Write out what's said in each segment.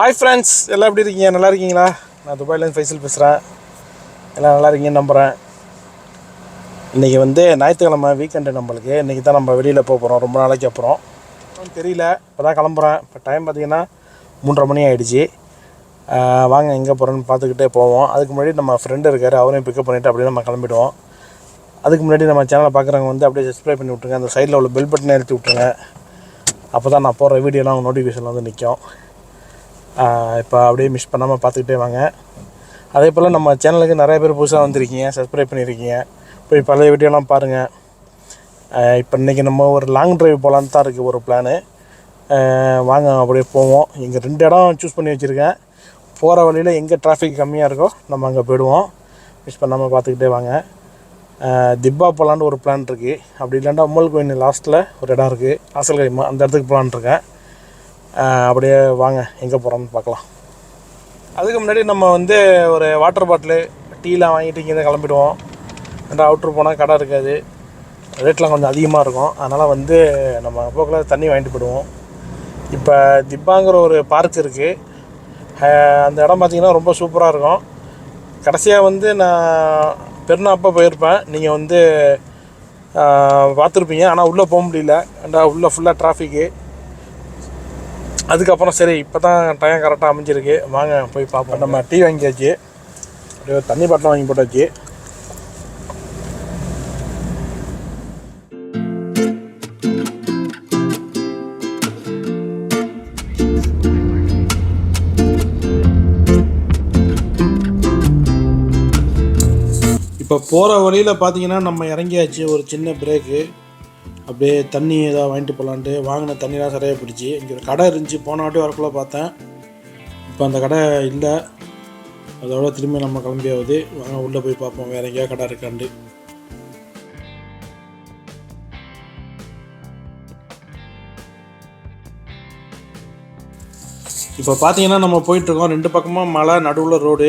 Hi friends எல்லாம் எப்படி இருக்கீங்க? நல்லா இருக்கீங்களா? நான் துபாயிலேருந்து ஃபைசல் பேசுகிறேன் எல்லாம் நல்லா இருக்கீங்கன்னு நம்புகிறேன் இன்றைக்கி வந்து ஞாயிற்றுக்கிழமை வீக்கெண்டு நம்மளுக்கு. இன்றைக்கி தான் நம்ம வெளியில் போக போகிறோம் ரொம்ப நாளைக்கு அப்புறம். தெரியல. இப்போ தான் கிளம்புறேன். இப்போ டைம் பார்த்தீங்கன்னா மூன்றரை மணி ஆகிடுச்சி வாங்க எங்கே போகிறோன்னு பார்த்துக்கிட்டே போவோம். அதுக்கு முன்னாடி நம்ம ஃப்ரெண்டு இருக்கார். அவரையும் பிக்கப் பண்ணிவிட்டு அப்படியே நம்ம கிளம்பிடுவோம். அதுக்கு முன்னாடி நம்ம சேனலை பார்க்குறவங்க வந்து அப்படியே சப்ஸ்கிரைப் பண்ணி விட்ருங்க அந்த சைடில் உள்ள பெல் பட்டனை எழுத்தி விட்ருங்க அப்போ தான் நான் போடுற வீடியோலாம் அவங்க நோட்டிஃபிகேஷன் வந்து நிற்கும் இப்போ அப்படியே மிஸ் பண்ணாமல் பார்த்துக்கிட்டே வாங்க. அதே போல் நம்ம சேனலுக்கு நிறைய பேர் புதுசாக வந்திருக்கீங்க சப்ஸ்கிரைப் பண்ணியிருக்கீங்க. போய் பழைய வீடியோலாம் பாருங்கள் இப்போ இன்றைக்கி நம்ம ஒரு லாங் ட்ரைவ் போகலான்னு தான் இருக்குது ஒரு பிளானு வாங்க அப்படியே போவோம். இங்கே ரெண்டு இடம் சூஸ் பண்ணி வச்சுருக்கேன். போகிற வழியில் எங்கே டிராஃபிக் கம்மியாக இருக்கோ நம்ம அங்கே போயிடுவோம். மிஸ் பண்ணாமல் பார்த்துக்கிட்டே வாங்க. திப்பா போகலான்னு ஒரு பிளான் இருக்குது அப்படி இல்லைன்னா உம்மல் கோயில் லாஸ்ட்டில் ஒரு இடம் இருக்குது ஆசல் அந்த இடத்துக்கு போகலான் இருக்கேன். அப்படியே வாங்க எங்கே போகிறோம்னு பார்க்கலாம். அதுக்கு முன்னாடி நம்ம வந்து ஒரு வாட்டர் பாட்டிலு டீலாம் வாங்கிட்டு இங்கேருந்து கிளம்பிடுவோம். ரெண்டு அவுட்ரு போனால் கடை இருக்காது. ரேட்லாம் கொஞ்சம் அதிகமாக இருக்கும். அதனால் வந்து நம்ம போக்கில் தண்ணி வாங்கிட்டு போயிடுவோம். இப்போ திப்பாங்கிற ஒரு பார்க் இருக்குது அந்த இடம் பார்த்திங்கன்னா ரொம்ப சூப்பராக இருக்கும். கடைசியாக வந்து நான் பெருநா அப்போ போயிருப்பேன். நீங்கள் வந்து பார்த்துருப்பீங்க. ஆனால் உள்ளே போக முடியல. ஏன்டா உள்ளே ஃபுல்லாக டிராஃபிக்கு அதுக்கப்புறம் சரி இப்போ தான் டைம் கரெக்டாக அமைஞ்சிருக்கு. வாங்க போய் பார்ப்போம். நம்ம டீ வாங்கியாச்சு. அப்படியே தண்ணி பாட்டில் வாங்கி போட்டாச்சு. இப்போ போகிற வழியில் பார்த்தீங்கன்னா நம்ம இறங்கியாச்சு ஒரு சின்ன பிரேக்கு அப்படியே தண்ணி ஏதாவது வாங்கிட்டு போகலான்ட்டு வாங்கின தண்ணிலாம் சரியாக பிடிச்சி இங்கே ஒரு கடை இருந்துச்சு. போன வாட்டி வரக்குள்ளே பார்த்தேன். இப்போ அந்த கடை இல்லை. அதோட திரும்பி நம்ம கிளம்பியாவது வாங்க உள்ளே போய் பார்ப்போம். வேறு எங்கேயா கடை இருக்காண்டு இப்போ பார்த்தீங்கன்னா நம்ம போயிட்டுருக்கோம். ரெண்டு பக்கமாக மலை நடுவில் ரோடு.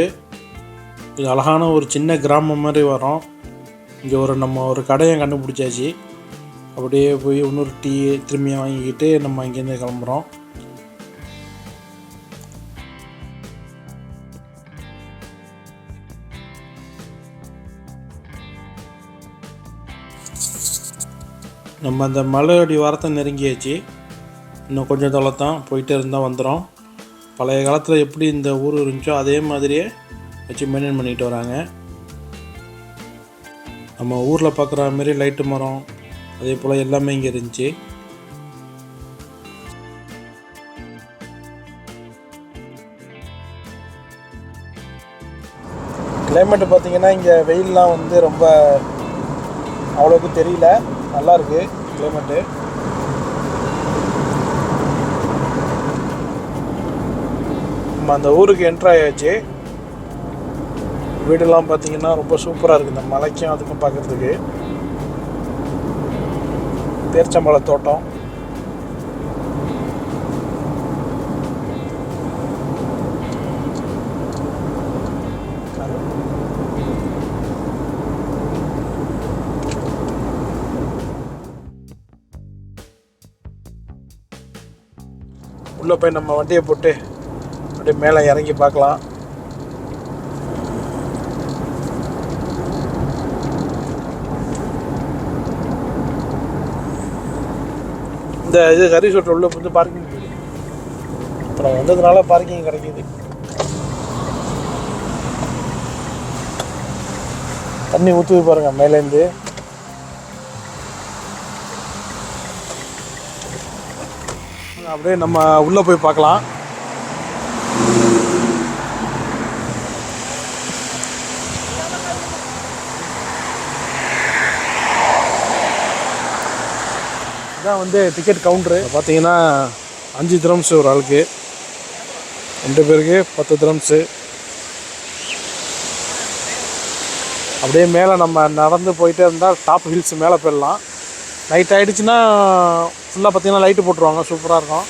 இது அழகான ஒரு சின்ன கிராமம் மாதிரி வரும். இங்கே ஒரு நம்ம ஒரு கடையை கண்டுபிடிச்சாச்சு. அப்படியே போய் இன்னொரு டீ திரும்பி வாங்கிக்கிட்டு நம்ம இங்கேருந்து கிளம்புறோம். நம்ம அந்த மலையடி வாரத்தை நெருங்கியாச்சு. இன்னும் கொஞ்சம் தொலை தான் போயிட்டே இருந்தால் வந்துடும் பழைய காலத்தில் எப்படி இந்த ஊர் இருந்துச்சோ அதே மாதிரியே வச்சு மெயின்டைன் பண்ணிட்டு வராங்க. நம்ம ஊரில் பார்க்குற மாதிரி லைட்டு மரம் அதே போல் எல்லாமே இங்கே இருந்துச்சு. கிளைமேட்டு பார்த்தீங்கன்னா இங்கே வெயிலெலாம் வந்து ரொம்ப அவ்வளோக்கு தெரியல. நல்லாயிருக்கு கிளைமேட்டு நம்ம அந்த ஊருக்கு என்ட்ரு ஆயாச்சு. வீடெல்லாம் பார்த்தீங்கன்னா ரொம்ப சூப்பராக இருக்குது இந்த மலைக்கும் அதுக்கும் பார்க்குறதுக்கு. பேர்ச்சம்பழ தோட்டம் உள்ளே போய் நம்ம வண்டியை போட்டு அப்படியே மேலே இறங்கி பார்க்கலாம். இந்த இது ஹரிஸ் ஹோட்டல் உள்ள வந்து பார்க்கிங் அப்புறம் வந்ததுனால பார்க்கிங் கிடைக்கிது. தண்ணி ஊற்றுது பாருங்க மேலேருந்து அப்படியே நம்ம உள்ளே போய் பார்க்கலாம். இதான் வந்து டிக்கெட் கவுண்ட்ரு பார்த்தீங்கன்னா அஞ்சு திரம்ஸ் ஒரு ஆளுக்கு. ரெண்டு பேருக்கு பத்து திரம்ஸு அப்படியே மேலே நம்ம நடந்து போயிட்டே இருந்தால் டாப் ஹில்ஸ் மேலே போயிடலாம். நைட் ஆகிடுச்சுன்னா ஃபுல்லாக பார்த்தீங்கன்னா லைட்டு போட்டுருவாங்க. சூப்பராக இருக்கும்.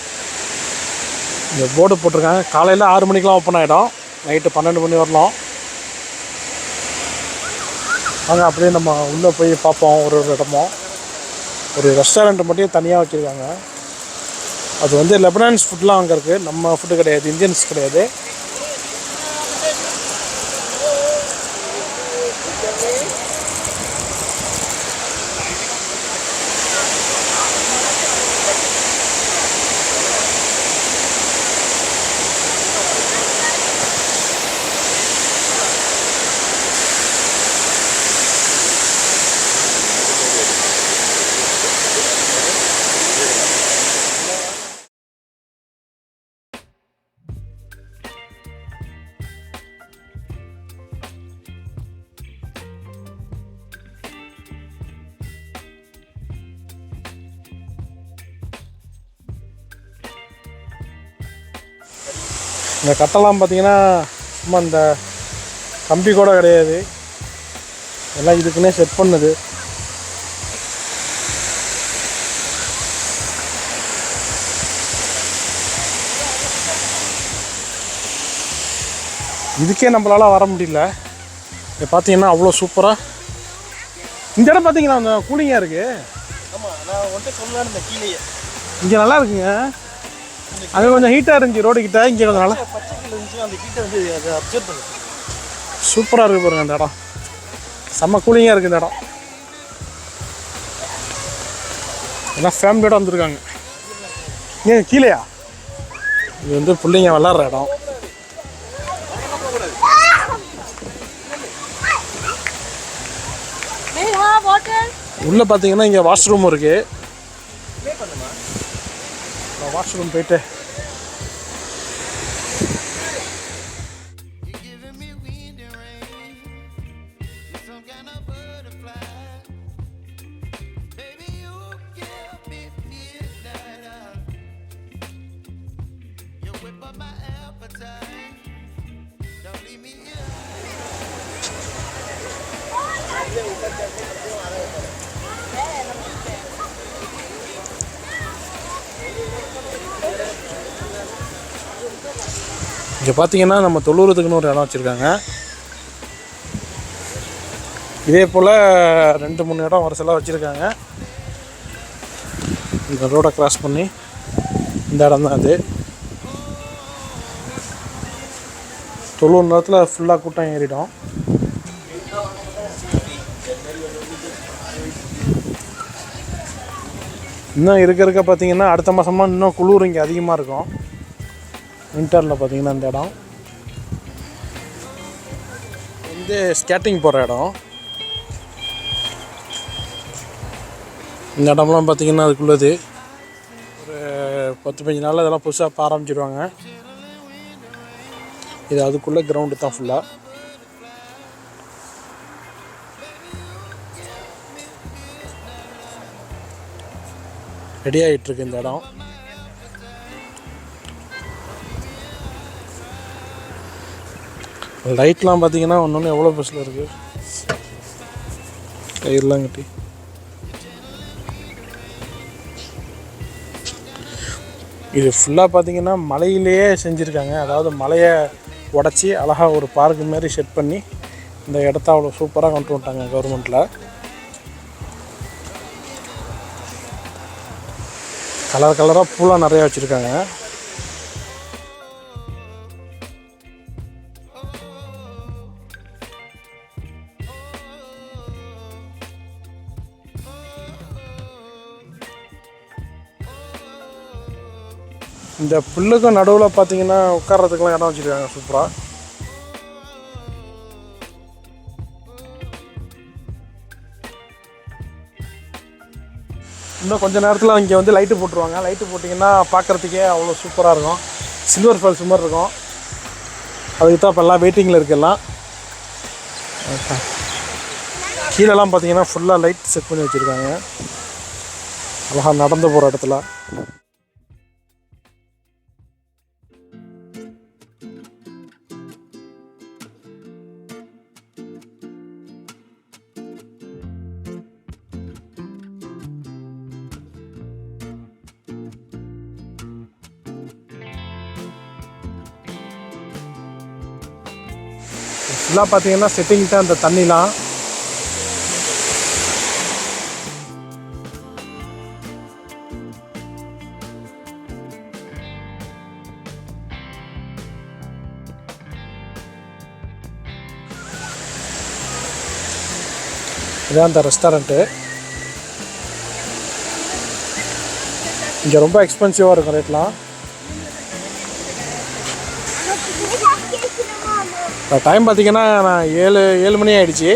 இந்த போர்டு போட்டிருக்காங்க. காலையில் ஆறு மணிக்கெலாம் ஓப்பன் ஆகிடும் நைட்டு பன்னெண்டு மணி வரலாம். வாங்க அப்படியே நம்ம உள்ளே போய் பார்ப்போம். ஒரு ஒரு இடமும். ஒரு ரெஸ்டாரண்ட் மட்டும் தனியாக வச்சுருக்காங்க. அது வந்து லெபனான்ஸ் ஃபுட்லாம் அங்கே இருக்குது நம்ம ஃபுட்டு கிடையாது இந்தியன்ஸ் கிடையாது. இந்த கட்டெல்லாம் பார்த்தீங்கன்னா சும்மா இந்த கம்பி கூட கிடையாது. எல்லாம் இதுக்குன்னே செட் பண்ணுது. இதுக்கே நம்மளால வர முடியல. இதை பார்த்தீங்கன்னா அவ்வளோ சூப்பராக இந்த இடம் பார்த்தீங்கன்னா அந்த கூலிங்காக இருக்குது ஆமாம் நான் உன்கிட்ட சொல்லலான்னு இந்த கீழேயே. இங்கே நல்லா இருக்குங்க. அங்கே கொஞ்சம் ஹீட்டாக இருந்துச்சு ரோடு கிட்ட இங்கே கொஞ்சம் நல்லா அதை சூப்பராக இருக்கு பாருங்க அந்த இடம். செம்ம கூலிங்காக இருக்குது இந்த இடம். எல்லாம் ஃபேமிலியோட வந்திருக்காங்க. ஏன் கீழேயா? இது வந்து பிள்ளைங்க விளாட்ற இடம்? உள்ளே பார்த்தீங்கன்னா இங்கே வாஷ்ரூம் இருக்குது வாஷ்ரூம் போயிட்டு இங்கே பார்த்தீங்கன்னா நம்ம தொழுவுறதுக்குன்னு ஒரு இடம் வச்சுருக்காங்க. இதே போல் ரெண்டு மூணு இடம் வரிசலாக வச்சுருக்காங்க. இந்த ரோடை கிராஸ் பண்ணி இந்த இடம் தான் அது. தொழுவு நேரத்தில் ஃபுல்லாக கூட்டம் ஏறிடும். இன்னும் இருக்க இருக்க பார்த்தீங்கன்னா அடுத்த மாதமாக இன்னும் குளிர் இங்கே அதிகமாக இருக்கும். வின்டரில் பார்த்திங்கன்னா இந்த இடம். வந்து ஸ்கேட்டிங் போகிற இடம். இந்த இடம்லாம் பார்த்திங்கன்னா அதுக்குள்ளது ஒரு பத்து பதினஞ்சு நாள் இதெல்லாம் புதுசாக ஆரம்பிச்சிடுவாங்க இது அதுக்குள்ளே கிரவுண்டு தான் ஃபுல்லாக ரெடி ஆகிட்டுருக்கு இந்த இடம். லைட்லாம் பார்த்தீங்கன்னா ஒன்று ஒன்று எவ்வளோ பெருசில் இருக்குது கயிறுலாம் கட்டி. இது ஃபுல்லாக பார்த்தீங்கன்னா மலையிலேயே செஞ்சுருக்காங்க. அதாவது மலையை உடச்சி அழகாக ஒரு பார்க்கு மாதிரி செட் பண்ணி இந்த இடத்த அவ்வளோ சூப்பராக கொண்டு வந்துட்டாங்க கவர்மெண்ட்டில் கலர் கலராக பூலாம் நிறையா வச்சுருக்காங்க. இந்த புல்லுக்கும் நடுவில் பார்த்தீங்கன்னா உட்கார்றதுக்கெலாம் இடம் வச்சுருக்காங்க சூப்பராக இன்னும் கொஞ்ச நேரத்தில் இங்கே வந்து லைட்டு போட்டுருவாங்க. லைட்டு போட்டிங்கன்னா பார்க்குறதுக்கே அவ்வளோ சூப்பராக இருக்கும். சில்வர் ஃபால்ஸ் மாதிரி இருக்கும். அதுக்கு தான் இப்போ எல்லாம். வெயிட்டிங்கில் இருக்கெல்லாம் கீழெல்லாம் பார்த்தீங்கன்னா ஃபுல்லாக லைட் செட் பண்ணி வச்சுருக்காங்க. அழகாக நடந்து போகிற இடத்துல. ஃபுல்லாக பார்த்தீங்கன்னா செட்டிங் தான் அந்த தண்ணிலாம். இதான் அந்த ரெஸ்டாரண்ட்டு இங்கே ரொம்ப எக்ஸ்பென்சிவாக இருக்கும் ரேட்லாம் டைம் பார்த்தீங்கன்னா நான் ஏழு ஏழு மணி ஆயிடுச்சு.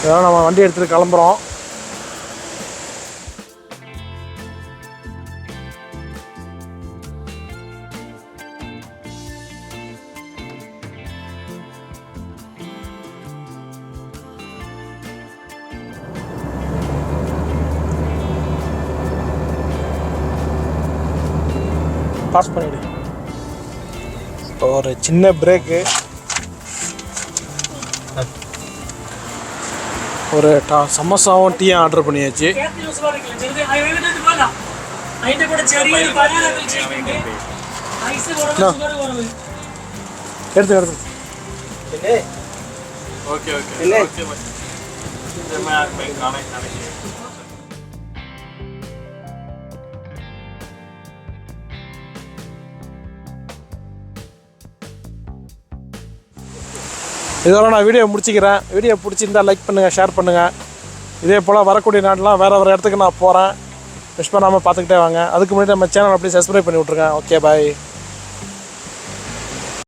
இதெல்லாம் நம்ம வண்டி எடுத்துகிட்டு கிளம்புறோம். பாஸ் பண்ணிடு ஒரு சின்ன பிரேக்கு ஒரு டா சமோசாவும் டீயும் ஆர்டர் பண்ணியாச்சு எடுத்து எடுத்து ஓகே ஓகே இதோட நான் வீடியோ முடிச்சுக்கிறேன். வீடியோ பிடிச்சிருந்தா லைக் பண்ணுங்கள் ஷேர் பண்ணுங்கள் இதே போல் வரக்கூடிய நாட்டெலாம் வேறு வேறு இடத்துக்கு நான் போகிறேன் விஷ் பண்ணாமல் பார்த்துக்கிட்டே வாங்க. அதுக்கு முன்னாடி நம்ம சேனல் அப்படியே சப்ஸ்கிரைப் பண்ணி விட்ருங்க ஓகே பாய்